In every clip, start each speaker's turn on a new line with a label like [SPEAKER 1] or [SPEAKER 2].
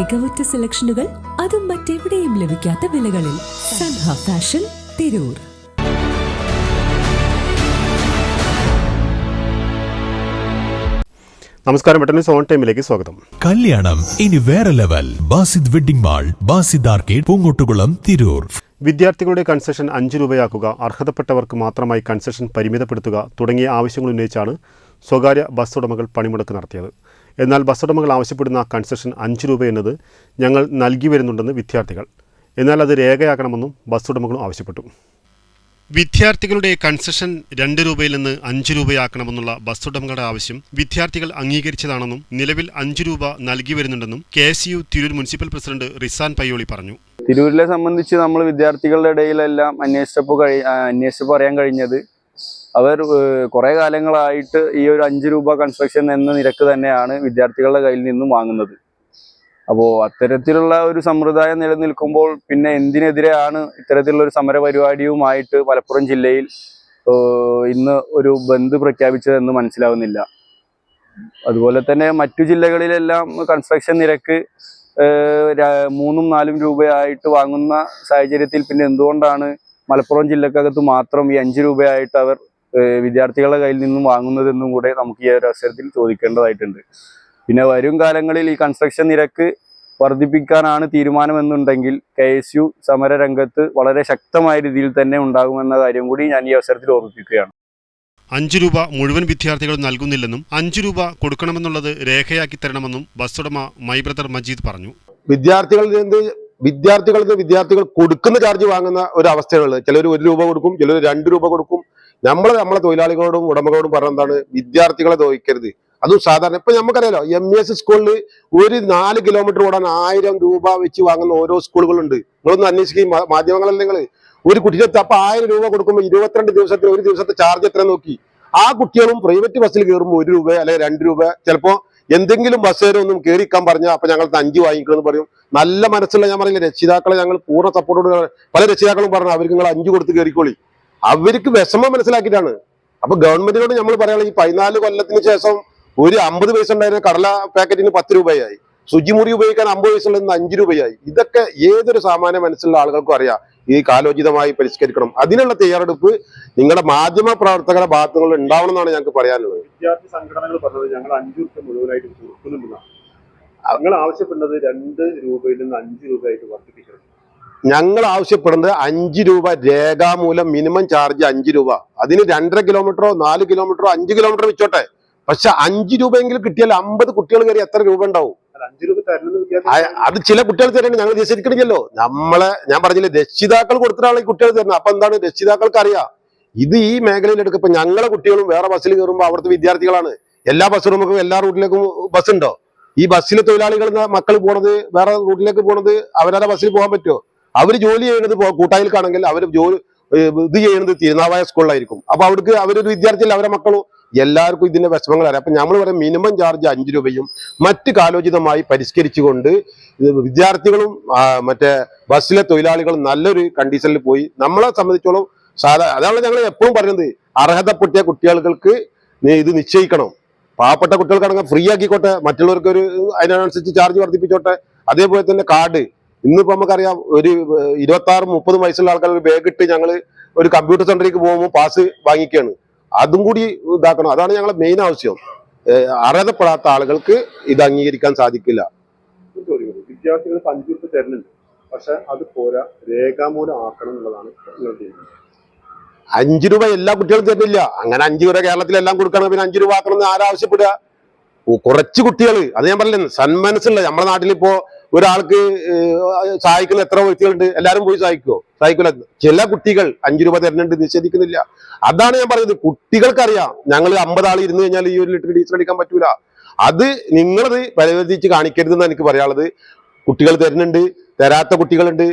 [SPEAKER 1] മികവുറ്റ സെലക്ഷനുകൾ അതും മറ്റെവിടെയും ലഭിക്കാത്ത വിലകളിൽ സൻഹ ഫാഷൻ തിരൂർ.
[SPEAKER 2] നമസ്കാരം പെട്ടെന്ന് സോൺ ടൈമിലേക്ക് സ്വാഗതം.
[SPEAKER 3] കല്യാണം ഇനി വേറെ level. Basid wedding mall Basid arcade Poongottukulam Tirur.
[SPEAKER 2] വിദ്യാർത്ഥികളുടെ കൺസെഷൻ അഞ്ച് രൂപയാക്കുക അർഹതപ്പെട്ടവർക്ക് മാത്രമായി കൺസെഷൻ പരിമിതപ്പെടുത്തുക തുടങ്ങിയ ആവശ്യങ്ങൾ ഉന്നയിച്ചാണ് സ്വകാര്യ ബസ് ഉടമകൾ പണിമുടക്ക് നടത്തിയത്. എന്നാൽ ബസ്സുടമകൾ ഉടമകൾ ആവശ്യപ്പെടുന്ന കൺസെഷൻ അഞ്ച് രൂപ എന്നത് ഞങ്ങൾ നൽകി വരുന്നുണ്ടെന്ന് വിദ്യാർത്ഥികൾ. എന്നാൽ അത് രേഖയാക്കണമെന്നും ബസ് ഉടമകളും ആവശ്യപ്പെട്ടു. വിദ്യാർത്ഥികളുടെ കൺസെഷൻ രണ്ട് രൂപയിൽ നിന്ന് അഞ്ച് രൂപയാക്കണമെന്നുള്ള ബസ് ഉടമകളുടെ ആവശ്യം വിദ്യാർത്ഥികൾ അംഗീകരിച്ചതാണെന്നും നിലവിൽ അഞ്ച് രൂപ നൽകി വരുന്നുണ്ടെന്നും K S U Tirur municipal president Rizan Payyoli പറഞ്ഞു.
[SPEAKER 4] തിരൂരിലെ സംബന്ധിച്ച് നമ്മൾ വിദ്യാർത്ഥികളുടെ ഇടയിലെല്ലാം അന്വേഷിച്ചപ്പോൾ കഴി അന്വേഷിച്ചപ്പോൾ അറിയാൻ കഴിഞ്ഞത് അവർ കുറേ കാലങ്ങളായിട്ട് ഈ ഒരു അഞ്ച് രൂപ കൺസ്ട്രക്ഷൻ എന്ന നിരക്ക് തന്നെയാണ് വിദ്യാർത്ഥികളുടെ കയ്യിൽ നിന്നും വാങ്ങുന്നത്. അപ്പോൾ അത്തരത്തിലുള്ള ഒരു സമ്പ്രദായം നിലനിൽക്കുമ്പോൾ പിന്നെ എന്തിനെതിരെയാണ് ഇത്തരത്തിലുള്ള ഒരു സമര പരിപാടിയുമായിട്ട് മലപ്പുറം ജില്ലയിൽ ഇന്ന് ഒരു ബന്ദ് പ്രഖ്യാപിച്ചതെന്ന് മനസ്സിലാവുന്നില്ല. അതുപോലെ തന്നെ മറ്റു ജില്ലകളിലെല്ലാം കൺസ്ട്രക്ഷൻ നിരക്ക് മൂന്നും നാലും രൂപയായിട്ട് വാങ്ങുന്ന സാഹചര്യത്തിൽ പിന്നെ എന്തുകൊണ്ടാണ് മലപ്പുറം ജില്ലക്കകത്ത് മാത്രം ഈ അഞ്ച് രൂപയായിട്ട് അവർ വിദ്യാർത്ഥികളുടെ കയ്യിൽ നിന്നും വാങ്ങുന്നതെന്നും കൂടെ നമുക്ക് ഈ ഒരു അവസരത്തിൽ ചോദിക്കേണ്ടതായിട്ടുണ്ട്. പിന്നെ വരും കാലങ്ങളിൽ ഈ കൺസ്ട്രക്ഷൻ നിരക്ക് വർദ്ധിപ്പിക്കാനാണ് തീരുമാനമെന്നുണ്ടെങ്കിൽ കെ എസ് യു സമരരംഗത്ത് വളരെ ശക്തമായ രീതിയിൽ തന്നെ ഉണ്ടാകുമെന്ന കാര്യം കൂടി ഞാൻ ഈ അവസരത്തിൽ ഓർമ്മിപ്പിക്കുകയാണ്.
[SPEAKER 2] അഞ്ചു രൂപ മുഴുവൻ വിദ്യാർത്ഥികളും നൽകുന്നില്ലെന്നും അഞ്ചു രൂപ കൊടുക്കണമെന്നുള്ളത് രേഖയാക്കി തരണമെന്നും ബസ് ഉടമ മൈ ബ്രദർ മജീദ് പറഞ്ഞു.
[SPEAKER 5] വിദ്യാർത്ഥികളിൽ നിന്ന് വിദ്യാർത്ഥികളിൽ നിന്ന് വിദ്യാർത്ഥികൾ കൊടുക്കുന്ന ചാർജ് വാങ്ങുന്ന ഒരു അവസ്ഥയുള്ളത് ചിലർ ഒരു രൂപ കൊടുക്കും ചിലർ രണ്ട് രൂപ കൊടുക്കും നമ്മൾ നമ്മളെ തൊഴിലാളികളോടും ഉടമകളോടും പറഞ്ഞ എന്താണ്? വിദ്യാർത്ഥികളെ തോയിക്കരുത് അതും സാധാരണ. ഇപ്പൊ നമുക്കറിയാലോ എം ഇ എസ് സ്കൂളിൽ ഒരു നാല് കിലോമീറ്റർ ഓടാൻ ആയിരം രൂപ വെച്ച് വാങ്ങുന്ന ഓരോ സ്കൂളുകളുണ്ട്. നിങ്ങളൊന്ന് അന്വേഷിക്കുകയും മാധ്യമങ്ങളല്ല നിങ്ങൾ ഒരു കുട്ടിയുടെ അപ്പൊ ആയിരം രൂപ കൊടുക്കുമ്പോൾ ഇരുപത്തിരണ്ട് ദിവസത്തിന് ഒരു ദിവസത്തെ ചാർജ് എത്ര നോക്കി? ആ കുട്ടികളും പ്രൈവറ്റ് ബസ്സിൽ കയറുമ്പോൾ ഒരു രൂപ അല്ലെങ്കിൽ രണ്ട് രൂപ. ചിലപ്പോ എന്തെങ്കിലും ബസ്സുകാരൊന്നും കയറിക്കാൻ പറഞ്ഞാൽ അപ്പൊ ഞങ്ങൾ അഞ്ച് വാങ്ങിക്കണമെന്ന് പറയും. നല്ല മനസ്സുള്ള ഞാൻ പറയില്ല രക്ഷിതാക്കളെ ഞങ്ങൾ പൂർണ സപ്പോർട്ടോട് പല രക്ഷിതാക്കളും പറഞ്ഞു അവർക്ക് നിങ്ങൾ അഞ്ച് കൊടുത്ത് കയറിക്കോളി അവർക്ക് വിഷമം മനസ്സിലാക്കിയിട്ടാണ്. അപ്പൊ ഗവൺമെന്റിനോട് നമ്മൾ ഈ പതിനാല് കൊല്ലത്തിന് ശേഷം ഒരു അമ്പത് പൈസ ഉണ്ടായിരുന്ന കടല പാക്കറ്റിന് പത്ത് രൂപയായി. ശുചിമുറി ഉപയോഗിക്കാൻ അമ്പത് പൈസ ഉള്ളത് അഞ്ച് രൂപയായി. ഇതൊക്കെ ഏതൊരു സാമാന്യ മനസ്സിലുള്ള ആളുകൾക്കും അറിയാം. ഈ കാലോചിതമായി പരിഷ്കരിക്കണം. അതിനുള്ള തയ്യാറെടുപ്പ് നിങ്ങളുടെ മാധ്യമ പ്രവർത്തകരുടെ ഭാഗത്തുനിന്ന് ഉണ്ടാവണം എന്നാണ് ഞങ്ങൾക്ക് പറയാനുള്ളത്.
[SPEAKER 2] വിദ്യാർത്ഥി സംഘടനകൾ പറഞ്ഞത് ഞങ്ങൾ അഞ്ചു രൂപ മുഴുവനായിട്ട് കൊടുക്കുന്നുണ്ടെന്നാണ്. ഞങ്ങൾ ആവശ്യപ്പെടുന്നത് രണ്ട് രൂപയിൽ നിന്ന് അഞ്ചു രൂപയായിട്ട് വർദ്ധിപ്പിക്കണം.
[SPEAKER 5] ഞങ്ങൾ ആവശ്യപ്പെടുന്നത് അഞ്ച് രൂപ രേഖാമൂലം മിനിമം ചാർജ് അഞ്ച് രൂപ. അതിന് രണ്ടര കിലോമീറ്ററോ നാല് കിലോമീറ്ററോ അഞ്ച് കിലോമീറ്റർ വെച്ചോട്ടെ. പക്ഷെ അഞ്ച് രൂപയെങ്കിലും കിട്ടിയാൽ അമ്പത് കുട്ടികൾ കയറി എത്ര രൂപ ഉണ്ടാവും? അത് ചില കുട്ടികൾ തരണം ഞങ്ങൾ നിശ്ചയിക്കണില്ലല്ലോ നമ്മളെ ഞാൻ പറഞ്ഞില്ലേ രക്ഷിതാക്കൾ കൊടുത്തിട്ടാണ് ഈ കുട്ടികൾ തരുന്നത്. അപ്പൊ എന്താണ് രക്ഷിതാക്കൾക്ക് അറിയാം ഇത് ഈ മേഖലയിൽ എടുക്കും ഇപ്പൊ ഞങ്ങളെ കുട്ടികളും വേറെ ബസ്സിൽ കയറുമ്പോൾ അവിടുത്തെ വിദ്യാർത്ഥികളാണ്. എല്ലാ ബസ് റൂമുക്കും എല്ലാ റൂട്ടിലേക്കും ബസ് ഉണ്ടോ ഈ ബസ്സിലെ തൊഴിലാളികൾ മക്കൾ പോണത് വേറെ റൂട്ടിലേക്ക് പോണത് അവരാ ബസ്സിൽ പോകാൻ പറ്റുമോ? അവർ ജോലി ചെയ്യുന്നത് കൂട്ടായിൽക്കാണെങ്കിൽ അവർ ജോലി ഇത് ചെയ്യുന്നത് തിരുനാവായ സ്കൂളിലായിരിക്കും. അപ്പൊ അവർക്ക് അവരൊരു വിദ്യാർത്ഥിയല്ല അവരെ മക്കളും. എല്ലാവർക്കും ഇതിന്റെ വിഷമങ്ങൾ അറിയാം അപ്പൊ നമ്മൾ പറയാം മിനിമം ചാർജ് അഞ്ച് രൂപയും മറ്റ് കാലോചിതമായി പരിഷ്കരിച്ചുകൊണ്ട് വിദ്യാർത്ഥികളും മറ്റേ ബസ്സിലെ തൊഴിലാളികളും നല്ലൊരു കണ്ടീഷനിൽ പോയി നമ്മളെ സംബന്ധിച്ചോളം സാധാ അതാണ് ഞങ്ങൾ എപ്പോഴും പറയുന്നത്. അർഹതപ്പെട്ട കുട്ടികൾക്ക് ഇത് നിശ്ചയിക്കണം. പാവപ്പെട്ട കുട്ടികൾക്കാണെങ്കിൽ ഫ്രീ ആക്കിക്കോട്ടെ. മറ്റുള്ളവർക്ക് ഒരു അതിനനുസരിച്ച് ചാർജ് വർദ്ധിപ്പിച്ചോട്ടെ. അതേപോലെ തന്നെ കാർഡ്. ഇന്നിപ്പോ നമുക്കറിയാം ഒരു ഇരുപത്തി ആറ് മുപ്പത് വയസ്സുള്ള ആൾക്കാർ ഒരു ബാഗ് ഇട്ട് ഞങ്ങൾ ഒരു കമ്പ്യൂട്ടർ സെന്ററിലേക്ക് പോകുമ്പോൾ പാസ് വാങ്ങിക്കുകയാണ് അതും കൂടി ഇതാക്കണം. അതാണ് ഞങ്ങളെ മെയിൻ ആവശ്യം. അർഹതപ്പെടാത്ത ആളുകൾക്ക് ഇത് അംഗീകരിക്കാൻ സാധിക്കില്ല.
[SPEAKER 2] വിദ്യാർത്ഥികൾ. അഞ്ചു രൂപ തരുന്നുണ്ട്. പക്ഷെ അത് പോരാ. രേഖാമൂലം ആക്കണം എന്നുള്ളതാണ് നിങ്ങൾ
[SPEAKER 5] അഞ്ചു രൂപ എല്ലാ കുട്ടികളും തരുന്നില്ല. അങ്ങനെ അഞ്ചു രൂപ കേരളത്തിൽ എല്ലാം കൊടുക്കണം. പിന്നെ അഞ്ചു രൂപ ആക്കണം എന്ന് ആരാവശ്യപ്പെടുക? കുറച്ച് കുട്ടികൾ അത് ഞാൻ പറഞ്ഞില്ലേ സന്മനസ്സുള്ള നമ്മുടെ നാട്ടിലിപ്പോ ഒരാൾക്ക് സഹായിക്കുന്ന എത്ര വ്യക്തികളുണ്ട്? എല്ലാവരും പോയി സഹായിക്കോ സഹായിക്കില്ല. ചില കുട്ടികൾ അഞ്ചു രൂപ തരുന്നുണ്ട് നിഷേധിക്കുന്നില്ല. അതാണ് ഞാൻ പറഞ്ഞത്. കുട്ടികൾക്കറിയാം. ഞങ്ങൾ അമ്പത് ആൾ ഇരുന്ന് കഴിഞ്ഞാൽ ഈ ഒരു ലിറ്റർ ഡീസൽ അടിക്കാൻ പറ്റൂല. അത് നിങ്ങളത് പരിവർത്തിച്ച് കാണിക്കരുതെന്ന് എനിക്ക് പറയാനുള്ളത്. കുട്ടികൾ തരുന്നുണ്ട് തരാത്ത കുട്ടികളുണ്ട്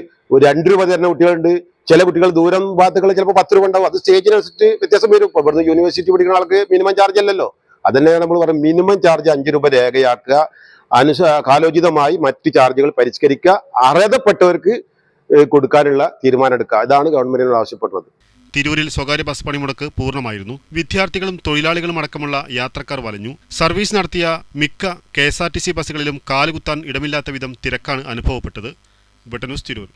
[SPEAKER 5] രണ്ട് രൂപ തരുന്ന കുട്ടികളുണ്ട്. ചില കുട്ടികൾ ദൂരം ഭാഗത്തുകൾ ചിലപ്പോൾ പത്ത് രൂപ ഉണ്ടാവും. അത് സ്റ്റേജിനനുസരിച്ച് വ്യത്യാസം വരും. ഇപ്പൊ ഇവിടുന്ന് യൂണിവേഴ്സിറ്റി പഠിക്കുന്ന ആൾക്ക് മിനിമം ചാർജ് അല്ലല്ലോ. അതന്നെയാണ് നമ്മൾ പറയുന്നത് മിനിമം ചാർജ് അഞ്ച് രൂപ രേഖയാക്കുക. അനുസ കാലോചിതമായി മറ്റ് ചാർജുകൾ പരിഷ്കരിക്കുക അർഹതപ്പെട്ടവർക്ക് കൊടുക്കാനുള്ള തീരുമാനം എടുക്കുക ഇതാണ് ഗവൺമെന്റിനോട് ആവശ്യപ്പെടുന്നത്.
[SPEAKER 2] തിരൂരിൽ സ്വകാര്യ ബസ് പണിമുടക്ക് പൂർണമായിരുന്നു. വിദ്യാർത്ഥികളും തൊഴിലാളികളും അടക്കമുള്ള യാത്രക്കാർ വലഞ്ഞു. സർവീസ് നടത്തിയ മിക്ക K S R T C ബസ്സുകളിലും കാലുകുത്താൻ ഇടമില്ലാത്ത വിധം തിരക്കാണ് അനുഭവപ്പെട്ടത്. ബ്രിട്ടനൂസ് തിരൂർ.